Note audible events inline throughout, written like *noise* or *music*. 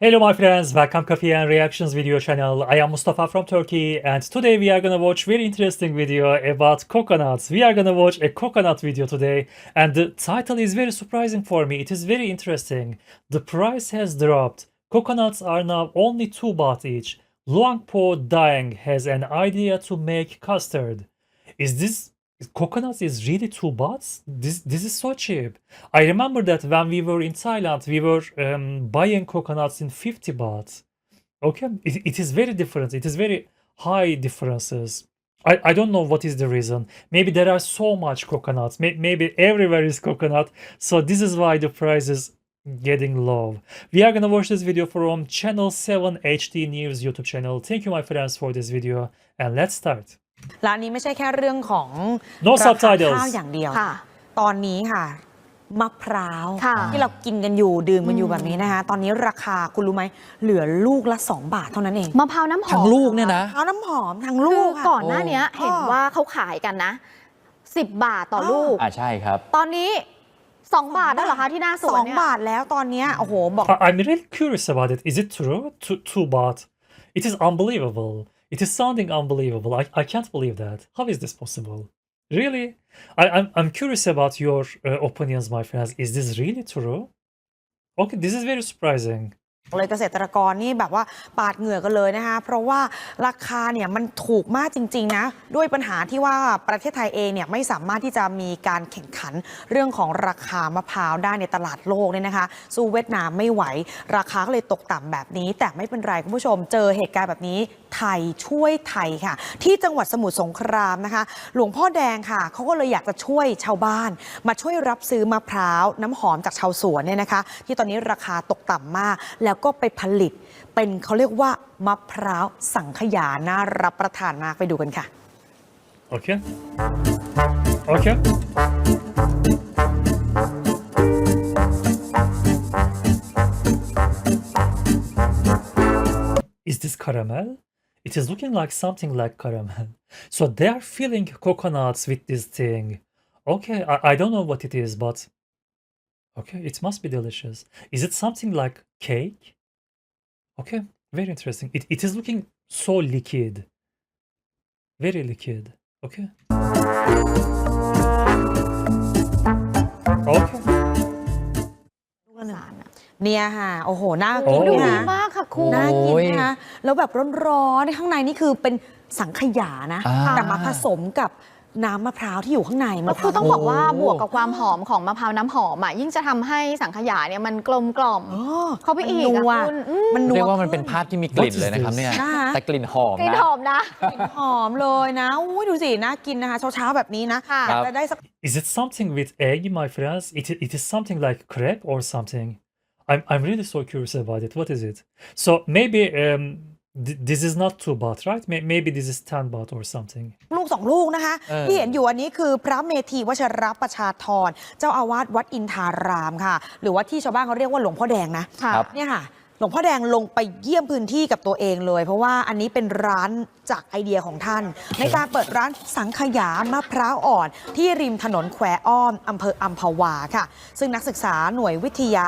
Hello my friends, welcome Coffee and Reactions video channel. I am Mustafa from Turkey and today we are gonna watch very interesting video about coconuts. We are gonna watch a coconut video today and the title is very surprising for me. It is very interesting. The price has dropped. Coconuts are now only 2 baht each. Luangpo Daeng has an idea to make custard. Is this coconuts is really two bahts? This this is so cheap. I remember that when we were in Thailand, we were um, buying coconuts in 50 baht. Okay, it, it is very different. It is very high differences. I, I don't know what is the reason. Maybe there are so much coconuts. May, maybe everywhere is coconut. So this is why the price is getting low. We are gonna watch this video from Channel 7 HD News YouTube channel. Thank you my friends for this video and let's start. ร้านนี้ไม่ใช่แค่เรื่องของ No ราคา subtitles ข้าวอย่างเดียว ค่ะ ตอนนี้ค่ะ มะพร้าว ค่ะ ที่เรากินกันอยู่ดื่มกันอยู่อืมแบบนี้นะคะ ตอนนี้ราคาคุณรู้ไหม เหลือลูกละ 2 บาทเท่านั้นเองมะพร้าวน้ำหอมทั้งลูกเนี่ยนะ เอาน้ำหอมทั้งคืลูอกค่ะ ก่อนหน้าเนี้ยโอ้เห็นว่าเขาขายกันนะ 10 บาทต่อลูก อ่าใช่ครับ ตอนนี้ 2 บาทแล้วเหรอคะที่หน้าสสวอนงเนี่ยบาทแล้วตอนเนี้ยโอ้โหบอก I- I'm really curious about it. Is it true? Two, two baht. It is unbelievable. It is sounding unbelievable. I, I can't believe that. How is this possible? Really? I, I'm, I'm curious about your uh, opinions, my friends. Is this really true? Okay, this is very surprising. เลยเกษตรกรนี่แบบว่าปาดเหงื่อกันเลยนะคะ เพราะว่าราคาเนี่ยมันถูกมากจริงๆนะ ด้วยปัญหาที่ว่าประเทศไทยเองเนี่ยไม่สามารถที่จะมีการแข่งขันเรื่องของราคามะพร้าวได้ในตลาดโลกเนี่ยนะคะ สู้เวียดนามไม่ไหว ราคาก็เลยตกต่ำแบบนี้ แต่ไม่เป็นไรคุณผู้ชม เจอเหตุการณ์แบบนี้ไทยช่วยไทยค่ะ ที่จังหวัดสมุทรสงครามนะคะ หลวงพ่อแดงค่ะเขาก็เลยอยากจะช่วยชาวบ้าน มาช่วยรับซื้อมะพร้าวน้ำหอมจากชาวสวนเนี่ยนะคะ ที่ตอนนี้ราคาตกต่ำมากแล้วก็ไปผลิต เป็นเขาเรียกว่ามะพร้าวสังขยาน่ารับประทานมากไปดูกันค่ะ Okay. Okay. Is this caramel? It is looking like something like caramel. So they are filling coconuts with this thing. Okay, I, I don't know what it is, but okay, it must be delicious. Is it something like cake? Okay, very interesting. It, it is looking so liquid. Very liquid. Okay. Okay. เนี่ยค่ะ โอ้โห น่าโอ้กินดูนะดีมากค่ะคุณ น่ากินโอ้ยนะคะ แล้วแบบร้อนๆ ข้างในนี่คือเป็นสังขยานะอ่าแต่มาผสมกับ น้ำมะพร้าวที่อยู่ข้างในมะพคืร้าอวต้องบอกว่าโอ้บวกกับความหอมของมะพร้าวน้ำหอมอะยิ่งจะทำให้สังขยาเนี่ยมันกลมกล่อม อ๋อเข้าไปอีกมันนัวอะคุณอืม มันนัวเรียกว่ามันเป็นขึ้ภาพที่มีกลิ่น What is เลยนะครับ this? เนี่ยนะคะแต่กลิ่นหอมกลิ่นนะ หอมนะ หอมเลยนะอุ้ยดูสิน่ากินนะคะ เช้าๆแบบนี้นะค่ะ อยากจะได้สัก Is it something with egg, my friends? It, it is something like crepe or something. I'm, I'm really so curious about it. What is it? So maybe um, th- this is not 2 baht, right? May- maybe this is 10 baht or something. ลูกสองลูกนะคะ เออ ที่เห็นอยู่อันนี้คือพระเมธีวชรประชาธรเจ้าอาวาสวัดอินทารามค่ะ หรือว่าที่ชาวบ้านเขาเรียกว่าหลวงพ่อแดงนะ ค่ะ ครับ เนี่ยค่ะ หลวงพ่อแดงลงไปเยี่ยมพื้นที่กับตัวเองเลย เพราะว่าอันนี้เป็นร้านจากไอเดียของท่าน ในการเปิดร้านสังขยามะพร้าวอ่อน ที่ริมถนนแควอ้อมอำเภออัมพวาค่ะ ซึ่งนักศึกษาหน่วยวิทยา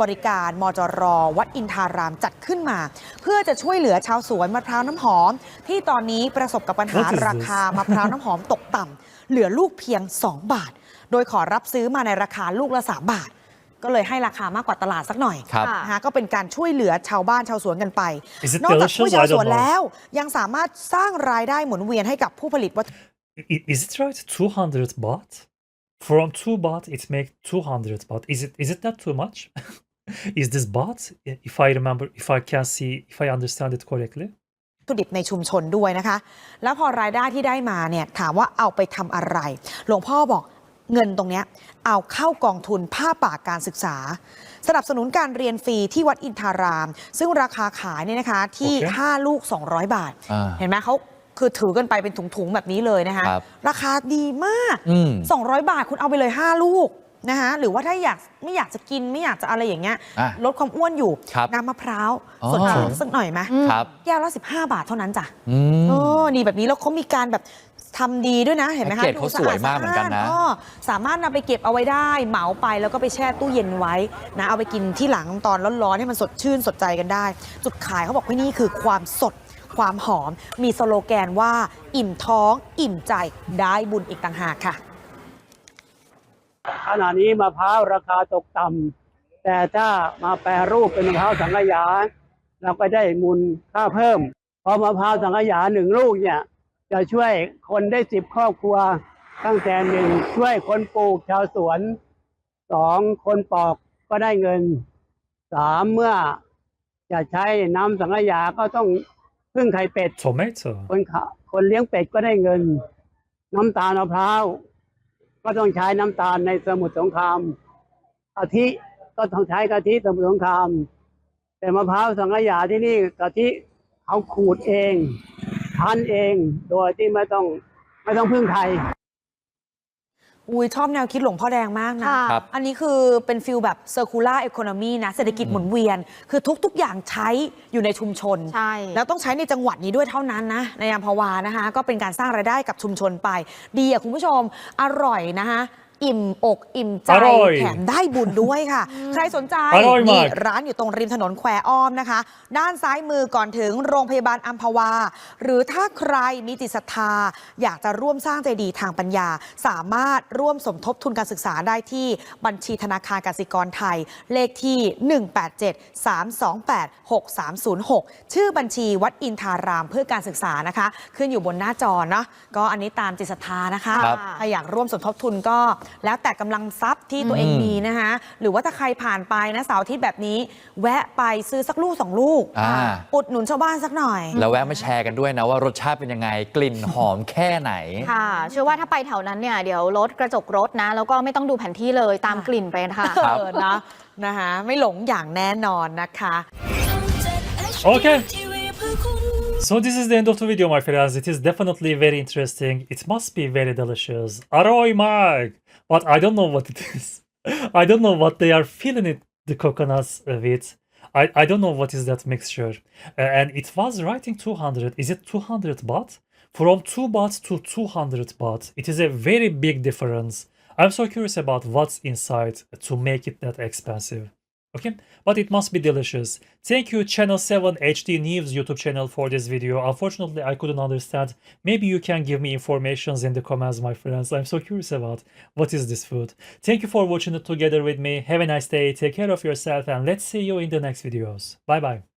บริการมจร วัดอินทารามจัดขึ้นมา เพื่อจะช่วยเหลือชาวสวนมะพร้าวน้ำหอม ที่ตอนนี้ประสบกับปัญหา What is this? ราคามะพร้าวน้ำหอมตกต่ำเหลือลูกเพียง 2 บาท โดยขอรับซื้อมาในราคาลูกละ 3 บาท ก็เลยให้ราคามากกว่าตลาดสักหน่อยครับค่ะนะคะก็เป็นการช่วยเหลือชาวบ้านชาวสวนกันไป Is it นอกจากช่วย delicious? ชาว I สวน don't know. แล้วยังสามารถสร้างรายได้หมุนเวียนให้กับผู้ผลิตวัตถุ I- Is it right? 200 baht? From 2 baht, it makes 200 baht. Is it is it not too much? is this baht? If I remember, if I can see, if I understand it correctly. ถุดิบในชุมชนด้วยนะคะ แล้วพอรายได้ที่ได้มาเนี่ยถามว่าเอาไปทำอะไร หลวงพ่อบอกเงินตรงเนี้ยเอาเข้ากองทุนผ้าป่าการศึกษา สนับสนุนการเรียนฟรีที่วัดอินทาราม ซึ่งราคาขายเนี่ยนะคะที่ โอเค 5 ลูก 200 บาท อ่า เห็นไหมเขา คือถือกันไปเป็นถุงๆแบบนี้เลยนะคะครับราคาดีมาก อืม 200 บาทคุณเอาไปเลย 5 ลูกนะคะหรือว่าถ้าอยากไม่อยากจะกินไม่อยากจะอะไรอย่างเงี้ยอะลดความอ้วนอยู่ ครับน้ำมะพร้าวอ๋อ สดชื่นสักหน่อยไหมครับ แก้วละ 15 บาทเท่านั้นจ้ะอืมโอ้นี่แบบนี้แล้วเขามีการแบบทำดีด้วยนะเห็นไหมคะแพ็กเกจเขาสวยมากเหมือนกันนะดูสะอาดสามารถนำไปเก็บเอาไว้ได้ เหมาไปแล้วก็ไปแช่ตู้เย็นไว้นะเอาไปกินที่หลังตอนร้อนๆให้มันสดชื่นสดใจกันได้ จุดขายเขาบอกว่านี่คือความสด ความหอม มีสโลแกนว่า อิ่มท้อง อิ่มใจได้บุญอีกต่างหากค่ะ ขณะนี้มะพร้าวราคาตกต่ำแต่ถ้ามาแปรรูปเป็นมะพร้าวสังขยา เราก็ได้มูลค่าเพิ่มเพราะมะพร้าวสังขยาหนึ่งลูกเนี่ย จะช่วยคนได้สิบครอบครัวตั้งแต่หนึ่งช่วยคนปลูกชาวสวนสองคนปอกก็ได้เงินสามเมื่อจะใช้น้ำสังขยาก็ต้อง พึ่งไข่เป็ด Tomato. คนขะคนเลี้ยงเป็ดก็ได้เงิน น้ำตาลมะพร้าวก็ต้องใช้น้ำตาลในสมุทรสงครามกะทิก็ต้องใช้กะทิสมุทรสงคราม แต่มะพร้าวสังขยาที่นี่กะทิเขาขูดเอง คั้นเองโดยที่ไม่ต้องไม่ต้องพึ่งใคร อุ้ยชอบแนวคิดหลวงพ่อแดงมากนะค่ะครับ อันนี้คือเป็นฟิลแบบ circular economy นะ เศรษฐกิจหมุนเวียน คือทุก ๆ อย่างใช้อยู่ในชุมชน ใช่ แล้วต้องใช้ในจังหวัดนี้ด้วยเท่านั้นนะ ในอัมพวานะคะ ก็เป็นการสร้างรายได้กับชุมชนไป ดีอะคุณผู้ชม อร่อยนะคะ อิ่มอกอิ่มใจ อร่อยแถมได้บุญด้วยค่ะ ใครสนใจอร่อยมาก นี่ร้านอยู่ตรงริมถนนแควอ้อมนะคะ ด้านซ้ายมือก่อนถึงโรงพยาบาลอัมพวา หรือถ้าใครมีจิตศรัทธา อยากจะร่วมสร้างใจดีทางปัญญา สามารถร่วมสมทบทุนการศึกษาได้ที่บัญชีธนาคารกสิกรไทย เลขที่ 187-328-6306 ชื่อบัญชีวัดอินทารามเพื่อการศึกษานะคะ ขึ้นอยู่บนหน้าจอเนาะก็อันนี้ตามจิตศรัทธานะคะครับถ้าอยากร่วมสมทบทุนก็แล้วแต่กำลังทรัพย์ที่ตัวเองอืมมีนะคะหรือว่าถ้าใครผ่านไปนะเสาร์อาทิตย์แบบนี้ แวะไปซื้อสักลูกสองลูกอ่าอุดหนุนชาวบ้านสักหน่อย แล้วแวะมาแชร์กันด้วยนะว่ารสชาติเป็นยังไงกลิ่นหอมแค่ไหนค่ะเชื่อว่าถ้าไปแถวนั้นเนี่ยเดี๋ยวรถกระจกรถนะ แล้วก็ไม่ต้องดูแผนที่เลยตามกลิ่นไปค่ะครับเออนะนะคะไม่หลงอย่างแน่นอนนะคะ Okay. So this is the end of the video, my friends. It is definitely very interesting. It must be very delicious. Aroy Mark. But I don't know what it *laughs* is. I don't know what they are filling it the coconuts with. I, I don't know what is that mixture. Uh, and it was writing 200. Is it 200 baht? From 2 baht to 200 baht. It is a very big difference. I'm so curious about what's inside to make it that expensive. Okay, but it must be delicious. Thank you, Channel 7 HD News YouTube channel for this video. Unfortunately, I couldn't understand. Maybe you can give me informations in the comments, my friends. I'm so curious about what is this food. Thank you for watching it together with me. Have a nice day. Take care of yourself, and let's see you in the next videos. Bye bye.